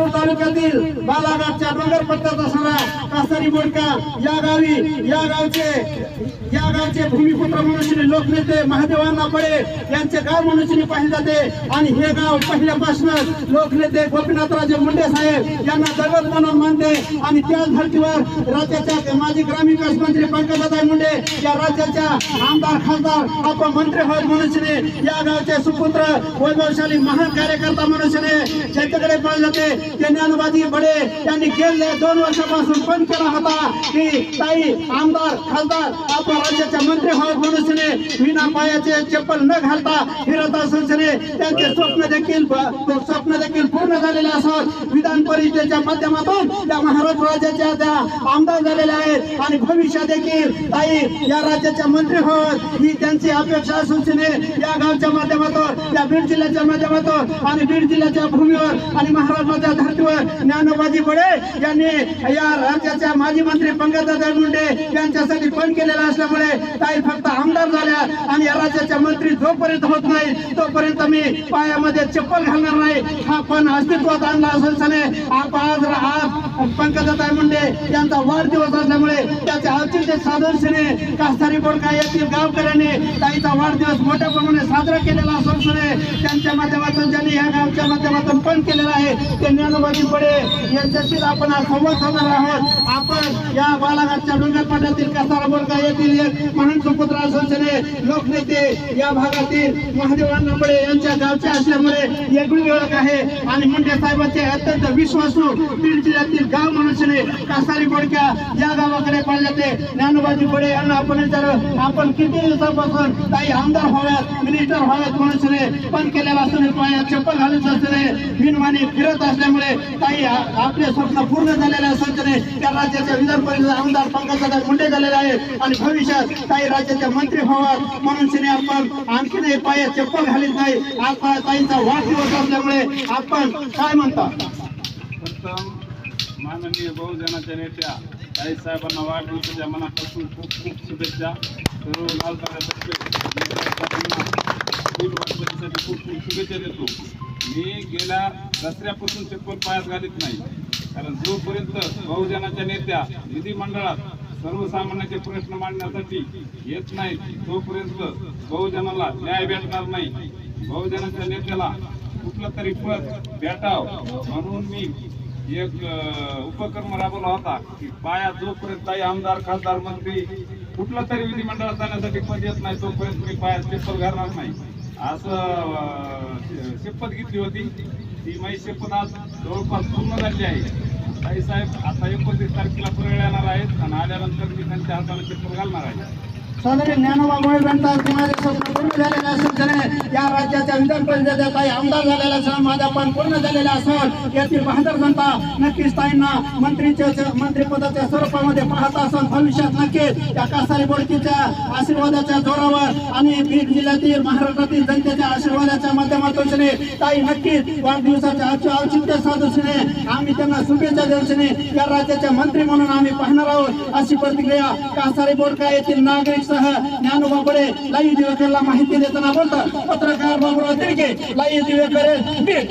माहूर तालुक्यातील बालाघाटच्या डोंगर पट्ट्यात असणारा कासारी मोडका या गावी या गावचे या गावचे भूमिपुत्र म्हणून लोकनेते महादेवांना पडे यांचे गाव म्हणून पाहिले जाते. आणि हे गाव पहिल्यापासूनच लोकनेते गोपीनाथराजे मुंडे साहेब यांना दगड म्हणून मानते. आणि त्याच धर्तीवर राज्याच्या माजी ग्रामीण विकास मंत्री पंकजाताई मुंडे या राज्याच्या आमदार खासदार आपण मंत्री होत मनुष्यने या गावचे सुपुत्र वैभवशाली महान कार्यकर्ता मनुष्यने ज्याच्याकडे पाहिजे जाते ते ज्ञानवादी बडे त्यांनी गेले दोन वर्षापासून पण केला होता. की ताई आमदार खासदार आपल्या राज्याच्या मंत्री व्हावं मनुष्यने विना पायाचे चप्पल न घालता फिरत असल्याने त्यांचे स्वप्न देखील स्वप्न देखील पूर्ण झालेले असत विधान परिषदेच्या माध्यमातून त्या महाराष्ट्र राज्याच्या त्या आमदार झालेल्या आहेत आणि भविष्यात देखील ताई या राज्याच्या मंत्री होत ही त्यांची अपेक्षा असून या गावच्या माध्यमातून त्या बीड जिल्ह्याच्या माध्यमातून आणि बीड जिल्ह्याच्या पार्श्वभूमीवर आणि महाराष्ट्राच्या धर्तीवर ज्ञानोबाजी बडे यांनी या राज्याच्या माजी मंत्री पंकजा मुंडे यांच्यासाठी पण केलेला असल्यामुळे ताई फक्त आमदार झाल्या आणि या राज्याच्या मंत्री जोपर्यंत होत नाही तोपर्यंत मी पायामध्ये चप्पल घालणार नाही. हा पण अस्तित्वात आणला असल्याने आज आज पंकजाताई मुंडे यांचा वाढदिवस असल्यामुळे त्याचे औचित्य साधनशेने कास्तारी बोडका येथील गावकऱ्यांनी ताईचा वाढदिवस मोठ्या प्रमाणे साजरा केलेला असल्याने त्यांच्या माध्यमातून त्यांनी या गावच्या माध्यमातून पण केलेला आहे. ते ज्ञानोबाजी पडे यांच्याशी आपण आज संवाद साधणार आहोत. आपण या बालाघाटच्या डोंगरपाड्यातील कासारा बोडका येथील एक महान सुपुत्र संस्थेने लोकनेते या भागातील महादेवांना पडे यांच्या गावच्या असल्यामुळे वेगळी ओळख आहे. आणि मुंडे साहेबांचे अत्यंत विश्वासू बीड जिल्ह्यातील गाव मनुष्यने कासारी बोडक्या या गावाकडे पाहिले ते ज्ञानोबाजी पडे यांना आपण विचारलं आपण किती दिवसापासून काही आमदार व्हाव्यात मिनिस्टर व्हाव्यात मनुष्यने पण केलेला असून पायात चप्पल घालून असल्याने बिनमानी फिरत असल्यामुळे काही आपले स्वप्न पूर्ण झालेले असल्याने त्या राज्याच्या विधान परिषद आमदार पंकजा मुंडे झालेले आहेत. आणि भविष्यात काही राज्याच्या मंत्री व्हावात म्हणून आपण आणखीन एक चप्पल घालीत नाही. आज ताईंचा वाढदिवस असल्यामुळे आपण काय म्हणता? माननीय बहुजनाच्या नेत्या ताई साहेबांना वाढदिवसाच्या मनापासून खूप खूप शुभेच्छा. सर्व लाल ताऱ्यातर्फे खूप खूप शुभेच्छा देतो. मी गेल्या दसऱ्यापासून चप्पल पायात घालीत नाही. कारण जोपर्यंत बहुजनाच्या नेत्या विधिमंडळात सर्वसामान्यांचे प्रश्न मांडण्यासाठी येत नाहीत तोपर्यंत बहुजनाला न्याय भेटणार नाही. बहुजनाच्या नेत्याला कुठलं तरी पद भेटाव म्हणून मी एक उपक्रम राबवला होता की पाया जोपर्यंत काही आमदार खासदार मंत्री कुठलं तरी विधिमंडळात जाण्यासाठी पद येत नाही तोपर्यंत मी पायात चप्पल घालणार नाही. असं शपथ घेतली होती. ती माझी शपथ आज जवळपास पूर्ण झाली आहे. ताई साहेब आता एकोणतीस तारखेला परळ येणार आहेत आणि आल्यानंतर मी त्यांच्या हाताला चप्पल घालणार आहे. सदरी ज्ञानोबा म्हणतात की माझे स्वप्न पूर्ण झालेले असेल त्याने या राज्याच्या विधान परिषदेचा काही आमदार झालेला असेल माझा पण पूर्ण झालेला असेल यातील बहादर जनता नक्कीच ताईंना मंत्रीच्या मंत्रिपदाच्या स्वरूपामध्ये पाहत असेल भविष्यात नक्कीच. या कासारी बोडकीच्या आशीर्वादाच्या जोरावर आणि बीड जिल्ह्यातील महाराष्ट्रातील जनतेच्या आशीर्वादाच्या माध्यमातून ताई नक्कीच वाढदिवसाच्या औचित्य साधूने आम्ही त्यांना शुभेच्छा देऊन या राज्याच्या मंत्री म्हणून आम्ही पाहणार आहोत अशी प्रतिक्रिया कासारी बोडका येथील नागरिक सह ज्ञानोबा बडे लाई दिवेकरला माहिती देताना बोलतात पत्रकार बाबुराव तिडके लाई दिवेकर बीड